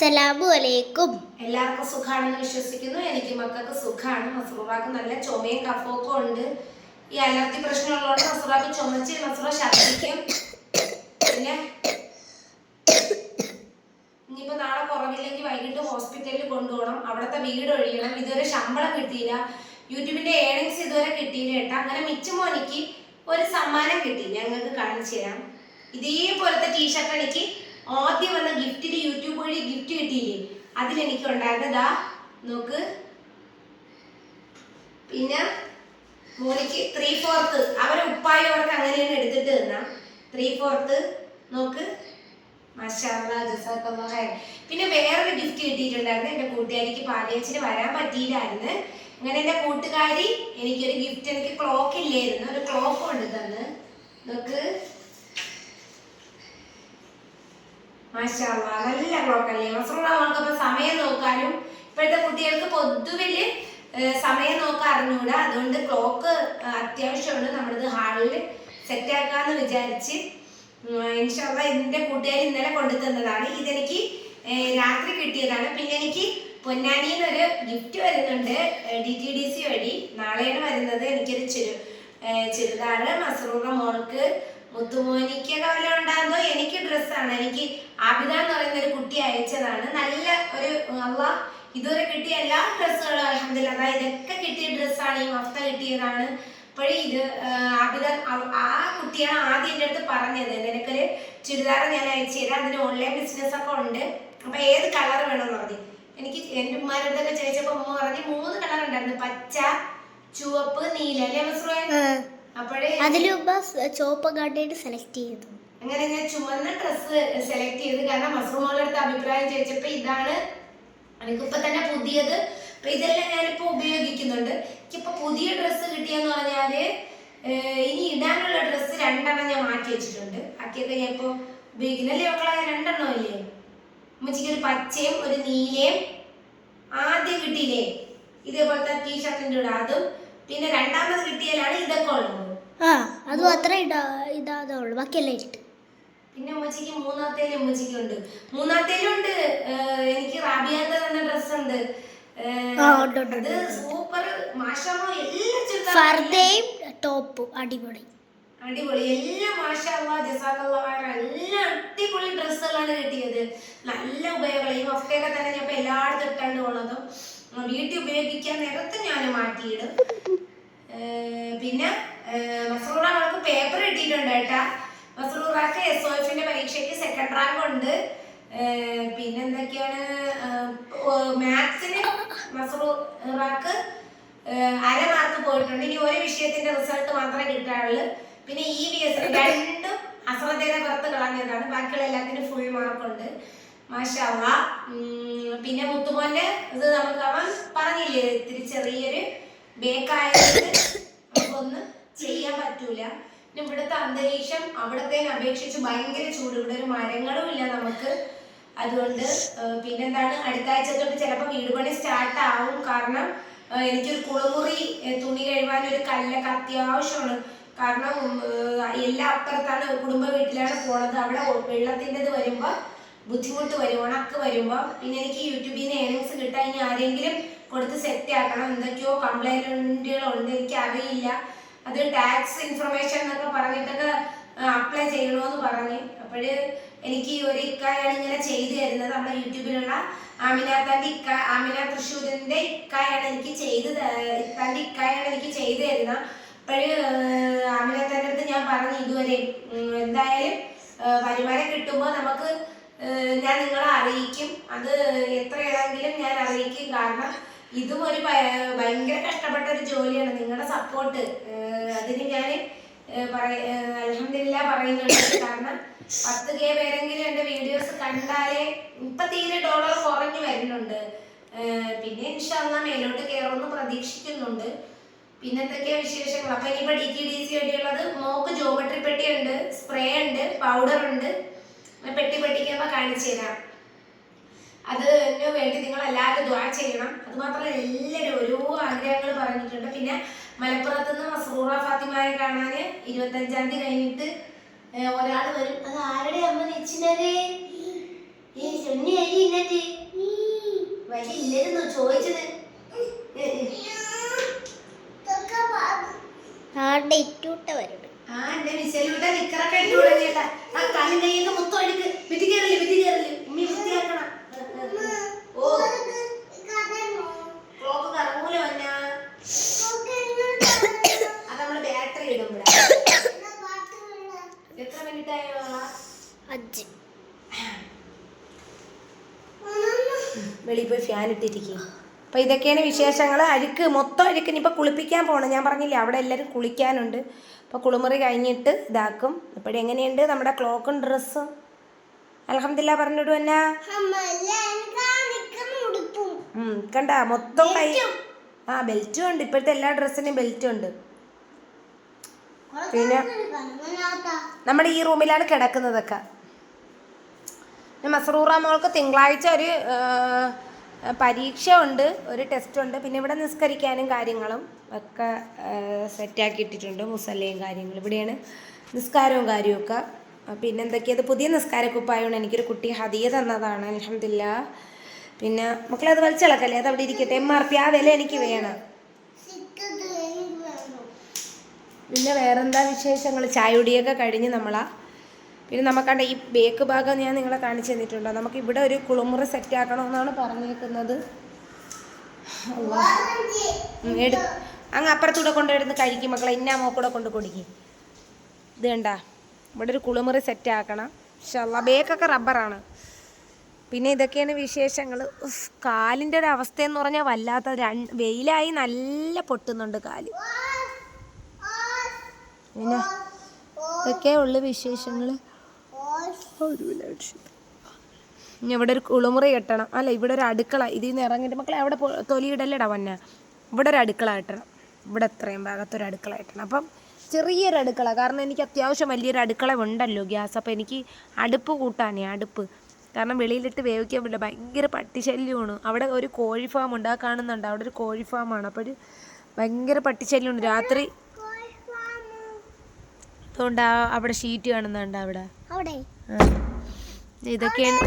അസ്സലാമു അലൈക്കും. എല്ലാവർക്കും സുഖാണെന്ന് വിശ്വസിക്കുന്നു. എനിക്ക് മക്കൾക്ക് സുഖാണ്. മസൂറാക്ക് നല്ല ചുമയും കഫമൊക്കെ ഉണ്ട്. ഈ അലർജി പ്രശ്നമുള്ളതുകൊണ്ട് മസൂറാക്ക് ചുമച്ച് മസൂറ ഛർദ്ദിക്കും പിന്നെ ഇനിയിപ്പോ നാളെ കുറവില്ലെങ്കിൽ വൈകിട്ട് ഹോസ്പിറ്റലിൽ കൊണ്ടുപോകണം. അവിടുത്തെ വീട് ഒഴിയണം. ഇതുവരെ ശമ്പളം കിട്ടിയില്ല. യൂട്യൂബിന്റെ ഏണിങ്സ് ഇതുവരെ കിട്ടിയില്ല കേട്ടോ. അങ്ങനെ മിച്ചമോനിക്ക് ഒരു സമ്മാനം കിട്ടി. ഞങ്ങൾക്ക് കാണിച്ചു തരാം. ഇതേപോലത്തെ ടീഷർട്ട് എനിക്ക് ആദ്യം വന്ന ഗിഫ്റ്റിൽ യൂട്യൂബ് വഴി ഗിഫ്റ്റ് കിട്ടിയില്ലേ? അതിലെനിക്ക് ഉണ്ടായിരുന്നതാ നോക്ക്. പിന്നെ മോനിക്ക് ത്രീ ഫോർത്ത് അവരെ ഉപ്പായി അവർക്ക് അങ്ങനെയാണ് എടുത്തിട്ട് തന്ന. ത്രീ ഫോർത്ത് നോക്ക്. പിന്നെ വേറൊരു ഗിഫ്റ്റ് കിട്ടിയിട്ടുണ്ടായിരുന്നു എന്റെ കൂട്ടുകാരിക്ക് പാലിയച്ചിന് വരാൻ പറ്റിയില്ലായിരുന്നു. അങ്ങനെ എന്റെ കൂട്ടുകാരി എനിക്കൊരു ഗിഫ്റ്റ് എനിക്ക് ക്ലോക്ക് ഇല്ലായിരുന്നു. ഒരു ക്ലോക്ക് കൊണ്ട് തന്ന്. നോക്ക്. മാഷാല്ലാ, നല്ല അല്ലേ മസറൂറ അവൾക്കപ്പോ സമയം നോക്കാനും ഇപ്പോഴത്തെ കുട്ടികൾക്ക് പൊതുവിൽ സമയം നോക്കാൻ അറിഞ്ഞൂടാ അതുകൊണ്ട് ക്ലോക്ക് അത്യാവശ്യമുണ്ട്. നമ്മളിത് ഹാളിൽ സെറ്റ് ആക്കാന്ന് വിചാരിച്ച് ഇൻഷാല്ല ഇതിന്റെ കൂട്ടുകാർ ഇന്നലെ കൊണ്ടു തന്നതാണ് ഇതെനിക്ക് രാത്രി കിട്ടിയതാണ്. പിന്നെ എനിക്ക് പൊന്നാനിന്ന് ഒരു ഗിഫ്റ്റ് വരുന്നുണ്ട്. ഡി ടി ഡി സി വഴി. നാളെയാണ് വരുന്നത്. എനിക്കൊരു ചെറു ചെറുതാണ്. മസറൂറ മോൾക്ക് മുത്തുമോനിക്കൊക്കെ വല്ലതും ഉണ്ടാകുന്നോ എനിക്ക് ഡ്രസ്സാണ് എനിക്ക് ആബിദ എന്ന് പറയുന്ന ഒരു കുട്ടി അയച്ചതാണ്. നല്ല ഒരു അള്ള ഇതുവരെ കിട്ടിയ എല്ലാ ഡ്രസ്സുകളും അലഹമില്ല അതായത് ഇതൊക്കെ കിട്ടിയ ഡ്രസ്സാണ് ഈ മഫ്ത കിട്ടിയതാണ്. അപ്പോഴേ ഇത് ആബിദ ആ കുട്ടിയാണ് ആദ്യം എന്റെ അടുത്ത് പറഞ്ഞത്. നിനക്കൊരു ചുരിദാർ ഞാൻ അയച്ചു തരാം. അതിന് ഓൺലൈൻ ബിസിനസ് ഒക്കെ ഉണ്ട്. അപ്പൊ ഏത് കളർ വേണമെന്ന് പറഞ്ഞു. എനിക്ക് എന്റെ ഉമ്മാരടുത്തൊക്കെ ചോദിച്ചപ്പോൾ ഉമ്മ പറഞ്ഞു മൂന്ന് കളർ ഉണ്ടായിരുന്നു. പച്ച ചുവപ്പ് നീല. അല്ലേ മസ്രേ അതിലുമ്പ ചോപ്പ് കണ്ടിട്ട് സെലക്ട് ചെയ്തു. അങ്ങനെ ഞാൻ ചുമന്ന ഡ്രസ്സ് സെലക്ട് ചെയ്ത്. കാരണം മസ്റൂമോളുടെ അടുത്ത് അഭിപ്രായം ചോദിച്ചപ്പോ ഇതാണ് എനിക്കിപ്പോ തന്നെ പുതിയത്. അപ്പൊ ഇതെല്ലാം ഞാനിപ്പോ ഉപയോഗിക്കുന്നുണ്ട്. എനിക്കിപ്പോ പുതിയ ഡ്രസ്സ് കിട്ടിയെന്ന് പറഞ്ഞാൽ ഇനി ഇടാനുള്ള ഡ്രസ്സ് രണ്ടെണ്ണം ഞാൻ മാറ്റി വെച്ചിട്ടുണ്ട്. ബാക്കിയൊക്കെ ഞാൻ ഇപ്പൊ ഉപയോഗിക്കുന്നല്ലേ മക്കളെ? രണ്ടെണ്ണം ഇല്ലേ? ഉമ്മച്ചിക്ക് ഒരു പച്ചയും ഒരു നീലയും ആദ്യം കിട്ടിയില്ലേ? ഇതേപോലത്തെ ടീഷർട്ടിന്റെ കൂടെ അതും പിന്നെ രണ്ടാമത് കിട്ടിയാലാണ് ഇതൊക്കെ ഉള്ളത്. ആ അത് മാത്രമേ ഇടാ ഇതാതെ ഉള്ളു ബാക്കിയെല്ലാം ഇട്ട്. പിന്നെ ഉമ്മച്ചിക്ക് മൂന്നാമത്തേലും ഉമ്മച്ചിക്ക് ഉണ്ട്. മൂന്നാമത്തേലും ഉണ്ട്. എനിക്ക് റാബിയാത്ത എന്ന ഡ്രസ് ഉണ്ട് അത് സൂപ്പർ. മാഷാമോ എല്ലാം ചുരിദാർ ഫർദയും ടോപ്പും അടിപൊളി. അടിപൊളി. എല്ലാം മാഷാള്ള ജസാക്കള്ള എല്ലാം അടിപൊളി ഡ്രസ്സുകളാണ് കിട്ടിയത്. നല്ല ഉപയോഗം. ഈ മഫ്തയൊക്കെ തന്നെ ഞാൻ ഇപ്പൊ എല്ലായിടത്തും ഇട്ടാണ്ട് പോണതും. വീട്ടിൽ ഉപയോഗിക്കാൻ നേരത്തെ ഞാൻ മാറ്റിയിടും. പിന്നെ മസറൂറ പേപ്പർ കിട്ടിയിട്ടുണ്ട് കേട്ടാ. മസറൂറാക്ക് എസ് ഒ എഫിന്റെ പരീക്ഷയ്ക്ക് സെക്കൻഡ് റാങ്ക് ഉണ്ട്. പിന്നെ എന്തൊക്കെയാണ് മാത്സിന് മസറൂറാക്ക് അര മാർക്ക് പോയിട്ടുണ്ട്. ഇനി ഒരു വിഷയത്തിന്റെ റിസൾട്ട് മാത്രമേ കിട്ടാറുള്ളൂ പിന്നെ ഇ വി എസ് രണ്ടും അശ്രദ്ധയുടെ പുറത്ത് കളഞ്ഞതാണ്. ബാക്കിയുള്ള എല്ലാത്തിനും ഫുൾ മാർക്കുണ്ട് മാഷാവ പിന്നെ മുത്തുമോന്റെ ഇത് നമുക്ക് അവൻ പറഞ്ഞില്ലേ? ഇത്തിരി ചെറിയൊരു നമുക്കൊന്നും ചെയ്യാൻ പറ്റൂല. പിന്നെ ഇവിടുത്തെ അന്തരീക്ഷം അവിടത്തേന് അപേക്ഷിച്ച് ഭയങ്കര ചൂട്. ഇവിടെ ഒരു മരങ്ങളും ഇല്ല നമുക്ക്. അതുകൊണ്ട് പിന്നെന്താണ്? അടുത്ത ആഴ്ച തൊട്ട് ചിലപ്പോൾ വീട് പണി സ്റ്റാർട്ട് ആവും. കാരണം എനിക്കൊരു കുളമുറി തുണി കഴിവാൻ ഒരു കല്ലൊക്കെ അത്യാവശ്യമാണ്. കാരണം എല്ലാ അപ്പുറത്താണ് കുടുംബ വീട്ടിലാണ് പോണത്. അവിടെ വെള്ളത്തിന്റെത് വരുമ്പോൾ ബുദ്ധിമുട്ട് വരും ഉണക്ക് വരുമ്പോൾ പിന്നെ എനിക്ക് യൂട്യൂബിൽ നിന്ന് ഏണിങ്സ് കിട്ടാൻ ഇനി ആരെങ്കിലും കൊടുത്ത് സെറ്റ് ആക്കണം. എന്തൊക്കെയോ കംപ്ലൈന്റുകളുണ്ട് എനിക്ക് അറിയില്ല. അത് ടാക്സ് ഇൻഫർമേഷൻ എന്നൊക്കെ പറഞ്ഞിട്ടൊക്കെ അപ്ലൈ ചെയ്യണമെന്ന് പറഞ്ഞു. അപ്പോഴ് എനിക്ക് ഒരു ഇക്കായാണ് ഇങ്ങനെ ചെയ്തു തരുന്നത്. നമ്മുടെ യൂട്യൂബിലുള്ള ആമിനാത്താന്റെ ഇക്ക ആമിന തൃശ്ശൂരിന്റെ ഇക്കായാണ് എനിക്ക് ചെയ്ത് തന്റെ ഇക്കായാണ് എനിക്ക് ചെയ്തു തരുന്നത്. അപ്പോഴ് ആമിനാത്താന്റെ അടുത്ത് ഞാൻ പറഞ്ഞു ഇതുവരെ എന്തായാലും വരുമാനം കിട്ടുമ്പോൾ നമുക്ക് ഞാൻ നിങ്ങളെ അറിയിക്കും. അത് എത്രയാണെങ്കിലും ഞാൻ അറിയിക്കും. കാരണം ഇതും ഒരു ഭയ- ഭയങ്കര കഷ്ടപ്പെട്ട ഒരു ജോലിയാണ്. നിങ്ങളുടെ സപ്പോർട്ട് അതിന് ഞാൻ അലഹമില്ല പറയുന്നുണ്ട്. കാരണം പത്ത് കെ പേരെങ്കിലും എന്റെ വീഡിയോസ് കണ്ടാലേ ഇപ്പൊ തീരെ ഡോളർ കുറഞ്ഞു വരുന്നുണ്ട്. പിന്നെ ഇൻഷാല്ല മേലോട്ട് കയറുമെന്ന് പ്രതീക്ഷിക്കുന്നുണ്ട്. പിന്നെ എന്തൊക്കെയാ വിശേഷങ്ങൾ അപ്പൊ ഇനിയിപ്പോ ഡി ടി ഡി സി വേണ്ടിയുള്ളത് മോക്ക് ജോമെട്രി പെട്ടി ഉണ്ട് സ്പ്രേ ഉണ്ട്. പൗഡർ ഉണ്ട് പെട്ടി പെട്ടിക്കുമ്പോ കാണിച്ചു തരാം. അതിന് വേണ്ടി നിങ്ങൾ എല്ലാവരും ദ്വാ ചെയ്യണം. അത് മാത്രമല്ല എല്ലാവരും ഓരോ ആഗ്രഹങ്ങൾ പറഞ്ഞിട്ടുണ്ട്. പിന്നെ മലപ്പുറത്ത് നിന്ന് മസറൂറ ഫാത്തിമാരെ കാണാൻ ഇരുപത്തഞ്ചാം തീയതി കഴിഞ്ഞിട്ട് ഒരാൾ വരും. അത് ആരുടെ അമ്മ നെച്ചിനത്? ഈ ചൊന്നി അരി ഇന്നത്തെ. കയ്യില്ലായിരുന്നു ചോദിച്ചത്. ആ എന്റെ മിസൈലിവിടെ നിക്കറൊക്കെ ഇട്ടു വിടണേട്ടാ ആ കാലും കൈയൊക്കെ മൊത്തം അഴുക്ക് വിധി കയറില്ല വിധി കയറില്ല ഉമ്മി വൃത്തിയാക്കണം ഏ, ഏ, ഏ. ഓ ക്ലോക്ക് കറങ്ങൂല വന്നാ അത് നമ്മൾ ബാറ്ററി ഇടും ഇവിടെ എത്ര മിനിറ്റ് ആയോ അജ്ജ് വെളിയിൽ പോയി ഫാൻ ഇട്ടിരിക്കും അപ്പൊ ഇതൊക്കെയാണ് വിശേഷങ്ങൾ അഴുക്ക് മൊത്തം അഴുക്ക്. ഇനിയിപ്പോൾ കുളിപ്പിക്കാൻ പോകണം ഞാൻ പറഞ്ഞില്ലേ അവിടെ എല്ലാവരും കുളിക്കാനുണ്ട്. അപ്പോൾ കുളിമുറി കഴിഞ്ഞിട്ട് ഇതാക്കും. ഇപ്പോഴും എങ്ങനെയുണ്ട് നമ്മുടെ ക്ലോക്കും ഡ്രസ്സും അലഹമില്ല പറഞ്ഞിടു എന്നാ കണ്ട? മൊത്തം കൈ ആ ബെൽറ്റും ഉണ്ട്. ഇപ്പോഴത്തെ എല്ലാ ഡ്രസ്സിനും ബെൽറ്റും ഉണ്ട്. പിന്നെ നമ്മുടെ ഈ റൂമിലാണ് കിടക്കുന്നതൊക്കെ. മസറൂറ മോൾക്ക് തിങ്കളാഴ്ച ഒരു പരീക്ഷ ഉണ്ട് ഒരു ടെസ്റ്റ് ഉണ്ട് പിന്നെ ഇവിടെ നിസ്കരിക്കാനും കാര്യങ്ങളും ഒക്കെ സെറ്റാക്കി ഇട്ടിട്ടുണ്ട് മുസല്ലയും കാര്യങ്ങളും. ഇവിടെയാണ് നിസ്കാരവും കാര്യമൊക്കെ പിന്നെ എന്തൊക്കെയത്? പുതിയ നിസ്കാരക്കുപ്പായമാണ്. എനിക്കൊരു കുട്ടി ഹതിയ തന്നതാണ്. അലഹമില്ല പിന്നെ മക്കളെ അത് വലിച്ചിളക്കല്ലേ അത് അവിടെ ഇരിക്കട്ടെ. എം ആർ പി ആ വില എനിക്ക് വേണം. പിന്നെ വേറെന്താ വിശേഷങ്ങൾ ചായുടിയൊക്കെ കഴിഞ്ഞ് നമ്മളാ പിന്നെ നമുക്കണ്ട ഈ ബേക്ക് ഭാഗം ഞാൻ നിങ്ങളെ കാണിച്ചു തന്നിട്ടുണ്ട്. നമുക്ക് ഇവിടെ ഒരു കുളിമുറി സെറ്റ് ആക്കണമെന്നാണ് പറഞ്ഞേക്കുന്നത്. അങ്ങ് അപ്പുറത്തൂടെ കൊണ്ടുവരുന്ന കഴിക്കും മക്കളെ ഇന്ന മോക്കൂടെ കൊണ്ട് കൊടുക്കും. ഇത് കണ്ട? ഇവിടെ ഒരു കുളിമുറി സെറ്റ് ആക്കണം. ഷല്ല ബേക്കൊക്കെ റബ്ബറാണ് പിന്നെ ഇതൊക്കെയാണ് വിശേഷങ്ങൾ കാലിന്റെ ഒരു അവസ്ഥയെന്ന് പറഞ്ഞാൽ വല്ലാത്ത രണ്ട് വെയിലായി നല്ല പൊട്ടുന്നുണ്ട് കാൽ. പിന്നെ ഇതൊക്കെ വിശേഷങ്ങൾ ഇനി ഇവിടെ ഒരു കുളിമുറി കെട്ടണം. അല്ല ഇവിടെ ഒരു അടുക്കള. ഇതിൽ നിന്ന് ഇറങ്ങിയിട്ട് മക്കളെ അവിടെ തൊലിയിടല്ലടാ വന്നെ ഇവിടെ ഒരു അടുക്കള കെട്ടണം. ഇവിടെ എത്രയും ഭാഗത്തൊരു അടുക്കള കെട്ടണം. അപ്പം ചെറിയൊരു അടുക്കള. കാരണം എനിക്ക് അത്യാവശ്യം വലിയൊരു അടുക്കള ഉണ്ടല്ലോ ഗ്യാസ്. അപ്പോൾ എനിക്ക് അടുപ്പ് കൂട്ടാനേ അടുപ്പ്. കാരണം വെളിയിലിട്ട് വേവിക്കാൻ പറ്റില്ല. ഭയങ്കര പട്ടിശല്യമാണ്. അവിടെ ഒരു കോഴി ഫാം ഉണ്ട്. ആ കാണുന്നുണ്ട്. അവിടെ ഒരു കോഴി ഫാമാണ്. അപ്പോൾ ഒരു ഭയങ്കര പട്ടിശല്യമുണ്ട്. രാത്രി അതുകൊണ്ട് അവിടെ ഷീറ്റ് കാണുന്നുണ്ട് അവിടെ. ഇതൊക്കെയാണ്.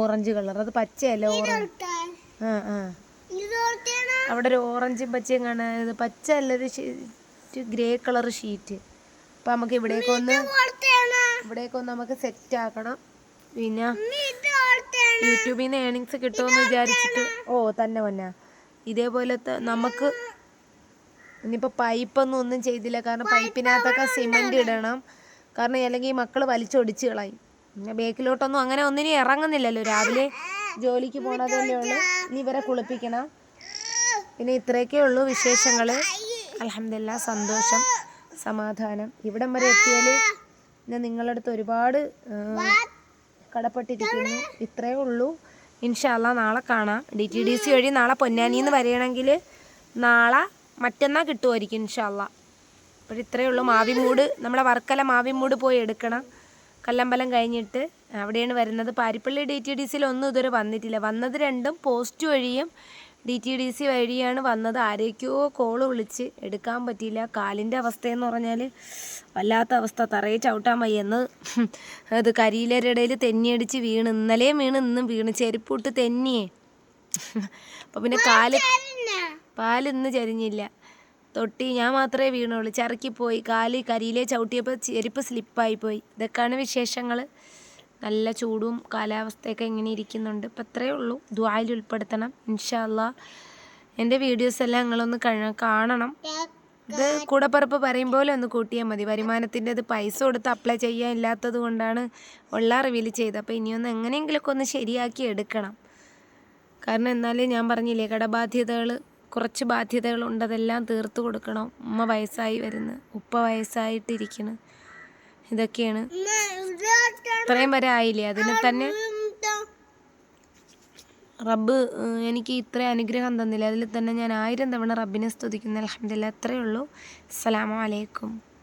Orange colour. അത് പച്ചയല്ല ഓറഞ്ച്? ആ ആ. അവിടെ ഒരു ഓറഞ്ചും പച്ചയും കാണാൻ പച്ച അല്ലൊരു ഗ്രേ കളർ ഷീറ്റ്. അപ്പം നമുക്ക് ഇവിടേക്ക് ഒന്ന് ഇവിടേക്ക് ഒന്ന് നമുക്ക് സെറ്റ് ആക്കണം. പിന്നെ യൂട്യൂബിൽ നിന്ന് ഏണിങ്സ് കിട്ടുമെന്ന് വിചാരിച്ചിട്ട് ഓ തന്നെ വന്ന ഇതേപോലത്തെ നമുക്ക് ഇനിയിപ്പോൾ പൈപ്പൊന്നും ഒന്നും ചെയ്തില്ല. കാരണം പൈപ്പിനകത്തൊക്കെ സിമെന്റ് ഇടണം. കാരണം അല്ലെങ്കിൽ മക്കൾ വലിച്ചൊടിച്ച് കളയും. പിന്നെ ബേക്കിലോട്ടൊന്നും അങ്ങനെ ഒന്നിനും ഇറങ്ങുന്നില്ലല്ലോ. രാവിലെ ജോലിക്ക് പോണതല്ലേ ഉള്ളൂ. ഇനി ഇവരെ കുളിപ്പിക്കണം. പിന്നെ ഇത്രയൊക്കെ ഉള്ളൂ വിശേഷങ്ങൾ അലഹമില്ല സന്തോഷം സമാധാനം. ഇവിടം വരെ എത്തിയാൽ ഞാൻ നിങ്ങളുടെ അടുത്ത് ഒരുപാട് കടപ്പെട്ടിരിക്കുന്നു. ഇത്രയേ ഉള്ളൂ. ഇൻഷാല്ല നാളെ കാണാം. ഡി ടി ഡി സി വഴി നാളെ പൊന്നാനിന്ന് വരികയാണെങ്കിൽ നാളെ മറ്റന്നാൾ കിട്ടുമായിരിക്കും ഇൻഷാല്ല അപ്പോൾ ഇത്രയേ ഉള്ളൂ. മാവിമൂട് നമ്മളെ വർക്കല മാവിമൂട് പോയി എടുക്കണം. കല്ലമ്പലം കഴിഞ്ഞിട്ട് അവിടെയാണ് വരുന്നത്. പാരിപ്പള്ളി ഡി ടി ഡി സിയിൽ ഒന്നും ഇതുവരെ വന്നിട്ടില്ല. വന്നത് രണ്ടും പോസ്റ്റ് വഴിയും ഡി ടി ഡി സി വഴിയാണ് വന്നത്. ആരേക്കോ കോൾ വിളിച്ച് എടുക്കാൻ പറ്റിയില്ല. കാലിന്റെ അവസ്ഥയെന്ന് പറഞ്ഞാൽ വല്ലാത്ത അവസ്ഥ. തറയെ ചവിട്ടാൻ വയ്യെന്ന് അത് കരിയിലരുടെ ഇടയിൽ തെന്നിയടിച്ച് വീണ്. ഇന്നലെയും വീണ് ഇന്നും വീണ്. ചെരുപ്പിട്ട് തെന്നിയേ. അപ്പം പിന്നെ കാൽ പാൽ ഇന്ന് ചരിഞ്ഞില്ല. തൊട്ടി ഞാൻ മാത്രമേ വീണുള്ളൂ. ചറുക്കിപ്പോയി കാൽ കരിയിലെ ചവിട്ടിയപ്പോൾ ചെരുപ്പ് സ്ലിപ്പായി പോയി. ഇതൊക്കെയാണ് വിശേഷങ്ങൾ നല്ല ചൂടും കാലാവസ്ഥയൊക്കെ ഇങ്ങനെ ഇരിക്കുന്നുണ്ട്. ഇപ്പം അത്രയേ ഉള്ളൂ. ദ്വായിൽ ഉൾപ്പെടുത്തണം. ഇൻഷാല്ല എന്റെ വീഡിയോസ് എല്ലാം നിങ്ങളൊന്ന് കാണണം. ഇത് കൂടപ്പറപ്പ് പറയും പോലെ ഒന്ന് കൂട്ടിയാൽ മതി. വരുമാനത്തിന്റെ ഇത് പൈസ കൊടുത്ത് അപ്ലൈ ചെയ്യാൻ ഇല്ലാത്തത് കൊണ്ടാണ് ഉള്ള റിവീൽ ചെയ്തത്. അപ്പോൾ ഇനിയൊന്ന് എങ്ങനെയെങ്കിലുമൊക്കെ ഒന്ന് ശരിയാക്കി എടുക്കണം. കാരണം എന്നാലേ ഞാൻ പറഞ്ഞില്ലേ കടബാധ്യതകൾ കുറച്ച് ബാധ്യതകളുണ്ട് അതെല്ലാം തീർത്തു കൊടുക്കണം. ഉമ്മ വയസ്സായി വരുന്നു. ഉപ്പ വയസ്സായിട്ടിരിക്കുന്നു. ഇതൊക്കെയാണ്. ഇത്രയും വരെ ആയില്ലേ? അതിനെ തന്നെ റബ്ബ് എനിക്ക് ഇത്ര അനുഗ്രഹം തന്നില്ല? അതിൽ തന്നെ ഞാൻ ആയിരം തവണ റബ്ബിനെ സ്തുതിക്കുന്ന. അലഹമില്ല അത്രയേ ഉള്ളൂ. അസ്സലാമു അലൈക്കും.